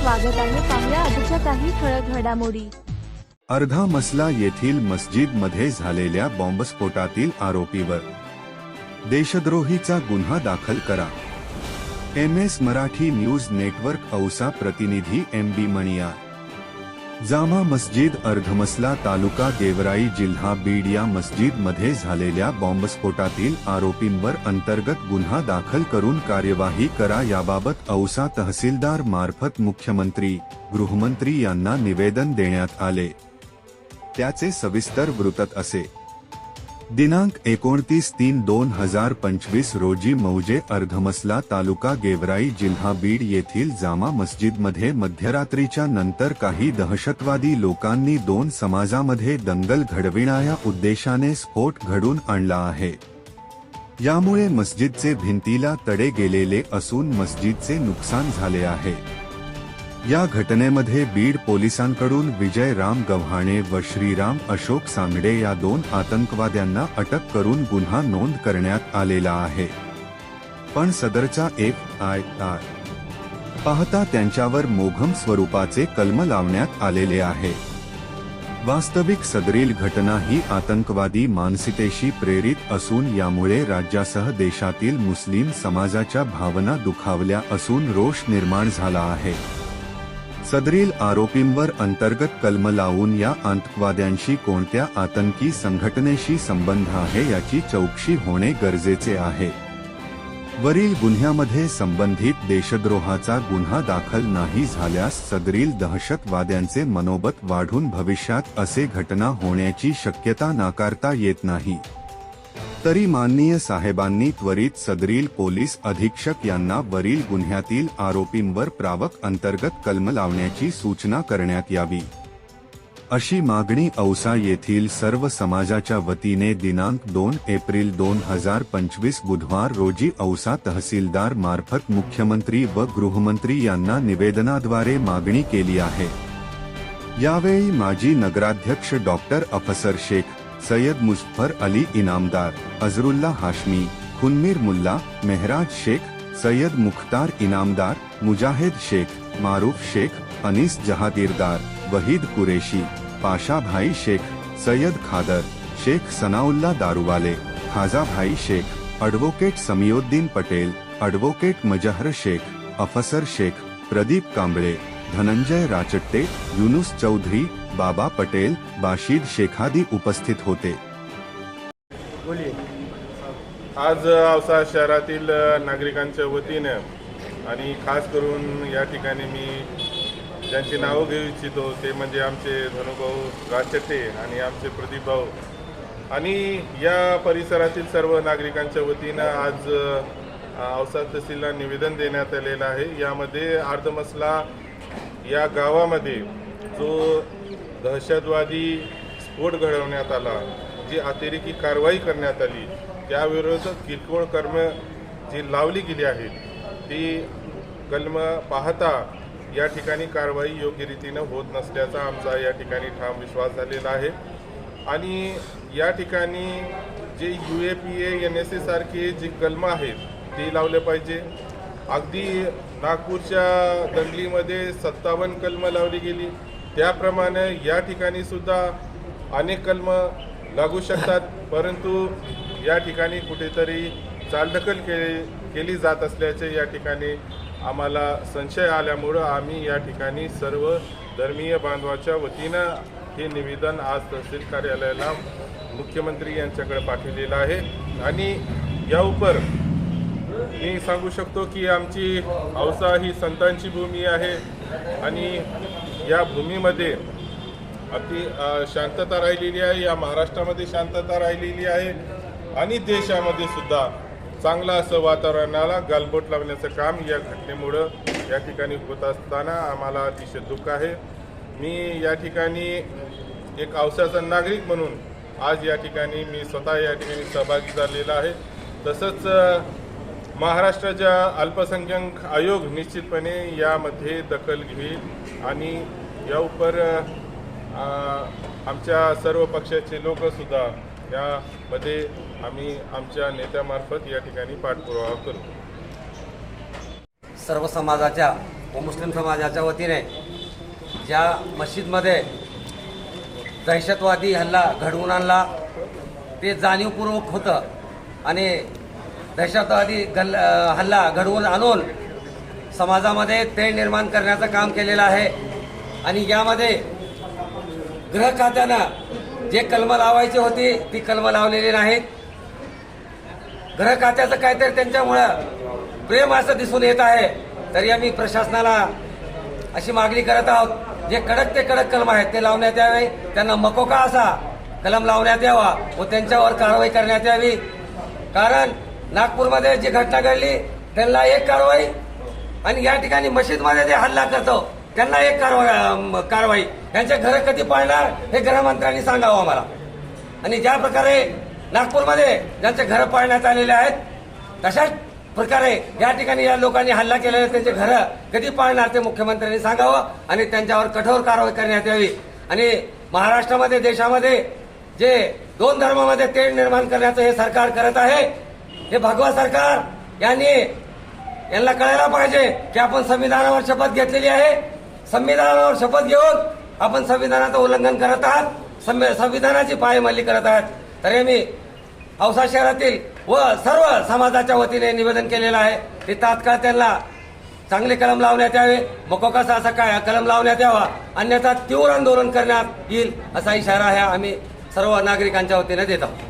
स्वागत आहे पाहुया आजच्या काही ठळक घडामोडी. अर्धा मसला येथील मस्जिदमध्ये झालेल्या बॉम्बस्फोटातील आरोपीवर देशद्रोहीचा गुन्हा दाखल करा. M S Marathi news network Ausa प्रतिनिधी एम बी मणिया जामा मस्जिद अर्धमसला तालुका गेवराई जिल्हा बीड या मस्जिदमध्ये झालेल्या बॉम्बस्फोटातील आरोपींवर अंतर्गत गुन्हा दाखल करून कार्यवाही करा याबाबत औसा तहसीलदार मार्फत मुख्यमंत्री गृहमंत्री यांना निवेदन देण्यात आले. त्याचे सविस्तर वृत्त असे. दिनांक एकोणतीस तीन दोन हजार पंचवीस रोजी मौजे अर्धमसला तालुका गेवराई जिल्हा बीड येथील जामा मस्जिदमध्ये मध्यरात्रीच्या नंतर काही दहशतवादी लोकांनी दोन समाजामध्ये दंगल घडविणाऱ्या उद्देशाने स्फोट घडून आणला आहे. यामुळे मस्जिदचे भिंतीला तडे गेलेले असून मस्जिदचे नुकसान झाले आहे. या घटनेमध्ये बीड पोलिसांकडून विजय राम गव्हाणे व श्रीराम अशोक सांगडे या दोन आतंकवाद्यांना अटक करून गुन्हा नोंद करण्यात आलेला आहे. पण सदरचा एफ आय आर पाहता त्यांच्यावर मोघम स्वरूपाचे कलम लावण्यात आलेले आहे. वास्तविक सदरील घटना ही आतंकवादी मानसिकतेशी प्रेरित असून यामुळे राज्यासह देशातील मुस्लिम समाजाच्या भावना दुखावल्या असून रोष निर्माण झाला आहे. सदरील आरोपींवर अंतर्गत कलम लावून या आतंकवाद्यांशी कोणत्या आतंकी संघटनेशी संबंध आहे याची चौकशी होणे गरजेचे आहे. वरील गुन्ह्यामध्ये संबंधित देशद्रोहाचा गुन्हा दाखल नाही झाल्यास सदरील दहशतवाद्यांचे मनोबत वाढून भविष्यात असे घटना होण्याची शक्यता नाकारता येत नाही. तरी माननीय साहेबांनी त्वरित सदरील पोलीस अधीक्षक यांना वरील गुन्ह्यातील आरोपींवर प्रावक अंतर्गत कलम लावण्याची सूचना करण्यात यावी. अशी मागणी औसा येथील सर्व समाजाच्या वतीने दिनांक दोन एप्रिल दोन हजार पंचवीस बुधवार रोजी औसा तहसीलदार मार्फत मुख्यमंत्री व गृहमंत्री यांना निवेदनाद्वारे मागणी केली आहे. यावेळी माजी नगराध्यक्ष डॉक्टर अफसर शेख सय्यद मुझफर अली इनामदार, अजरुल्ला हाशमी खुन्मीर मुल्ला, मेहराज शेख, सैयद मुख्तार इनामदार, मुजाहिद शेख, मारूफ शेख, अनीस जहागीरदार, वहीद कुरेशी, पाशा भाई शेख, सैयद खादर, शेख सनाउल्ला दारूवाले, खाजा भाई शेख, एडवोकेट समियोद्दीन पटेल, एडवोकेट मजहर शेख, अफसर शेख, प्रदीप कांबळे धनंजय राचट्टे युनुस चौधरी बाबा पटेल बाशीद शेखादी उपस्थित होते. आज औसा शहरातील नागरिकांच्या वतीनं आणि खास करून या ठिकाणी मी ज्यांची नावं घेऊ इच्छितो ते म्हणजे आमचे धनुभाऊ राचटे आणि आमचे प्रदीप भाऊ. आणि या परिसरातील सर्व नागरिकांच्या वतीनं आज औसा तहसीलला निवेदन देण्यात आलेलं आहे. यामध्ये अर्धमसला या गावामध्ये जो दहशतवादी स्फोट घडवण्यात आला जी अतिरेकी कारवाई करण्यात आली त्याविरुद्ध किरकोळ कर्म जी लावली गेली आहेत ती कलम पाहता या ठिकाणी कारवाई योग्य रीतीनं होत नसल्याचा आमचा या ठिकाणी ठाम विश्वास झालेला आहे. आणि या ठिकाणी जे U A P A N S एसारखे जी जे कलम आहेत ते लावले पाहिजे. अगदी नागपूरच्या दंगलीमध्ये सत्तावन्न कलम लावली गेली. त्याप्रमाणे या ठिकाणी सुद्धा अनेक कलम लागू शकतात. परंतु या ठिकाणी कुठेतरी चालढकल केली केली जात असल्याचे या ठिकाणी आम्हाला संशय आल्यामुळं आम्ही या ठिकाणी सर्व धर्मीय बांधवाच्या वतीनं हे निवेदन आज तहसील कार्यालयाला मुख्यमंत्री यांच्याकडे पाठवलेलं आहे. आणि या उपर मी सांगू शकतो की आमची औसा ही संतांची भूमी आहे आणि या भूमीमध्ये अति शांतता राहिलेली आहे या महाराष्ट्रामध्ये शांतता राहिलेली आहे आणि देशामध्ये सुद्धा चांगलं असं वातावरणाला गालबोट लावण्याचं काम या घटनेमुळं या ठिकाणी होत असताना आम्हाला अतिशय दुःख आहे. मी या ठिकाणी एक औसाचा नागरिक म्हणून आज या ठिकाणी मी स्वतः या ठिकाणी सहभागी झालेला आहे. तसंच महाराष्ट्राच्या अल्पसंख्याक आयोग निश्चितपणे यामध्ये दखल घेईल आणि या उपर आमच्या सर्व पक्षाचे लोकसुद्धा यामध्ये आम्ही आमच्या नेत्यामार्फत या ठिकाणी पाठपुरावा करू. सर्व समाजाच्या व मुस्लिम समाजाच्या वतीने ज्या मशीदमध्ये दहशतवादी हल्ला घडवून आणला ते जाणीवपूर्वक होतं आणि दहशतवादी गल हल्ला घडवून आणून समाजामध्ये तेढ निर्माण करण्याचं काम केलेलं आहे. आणि यामध्ये गृह खात्यानं जे कलमं लावायची होती ती कलमं लावलेली नाहीत. गृह खात्याचं काहीतरी त्यांच्यामुळं प्रेम असं दिसून येत आहे. तरी आम्ही प्रशासनाला अशी मागणी करत आहोत जे कडक ते कडक कलम आहेत ते लावण्यात यावे. त्यांना मकोका असा कलम लावण्यात यावा व त्यांच्यावर कारवाई करण्यात यावी. कारण नागपूरमध्ये जी घटना घडली त्यांना एक कारवाई आणि या ठिकाणी मशीदमध्ये जे हल्ला करतो. त्यांना एक कारवाई कारवाई. त्यांचे घर कधी पाळणार हे गृहमंत्र्यांनी सांगावं आम्हाला. आणि ज्या प्रकारे नागपूरमध्ये ज्यांचे घरं पाळण्यात आलेले आहेत तशाच प्रकारे या ठिकाणी या लोकांनी हल्ला केलेले त्यांचे घरं कधी पाळणार ते मुख्यमंत्र्यांनी सांगावं आणि त्यांच्यावर कठोर कारवाई करण्यात यावी. आणि महाराष्ट्रामध्ये देशामध्ये जे दोन धर्मामध्ये तेढ निर्माण करण्याचं हे सरकार करत आहे हे भगवा सरकार यांनी यांना कळायला पाहिजे की आपण संविधानावर शपथ घेतलेली आहे. संविधानावर शपथ घेऊन आपण संविधानाचं उल्लंघन करत आहात. संविधानाची पायमल्ली करत आहात. तरी मी औसा शहरातील व सर्व समाजाच्या वतीने निवेदन केलेलं आहे की तात्काळ त्यांना चांगले कलम लावण्यात यावे. मकोकासा असा काय कलम लावण्यात यावा. अन्यथा तीव्र आंदोलन करण्यात येईल असा इशारा आहे आम्ही सर्व नागरिकांच्या वतीने देत आहोत.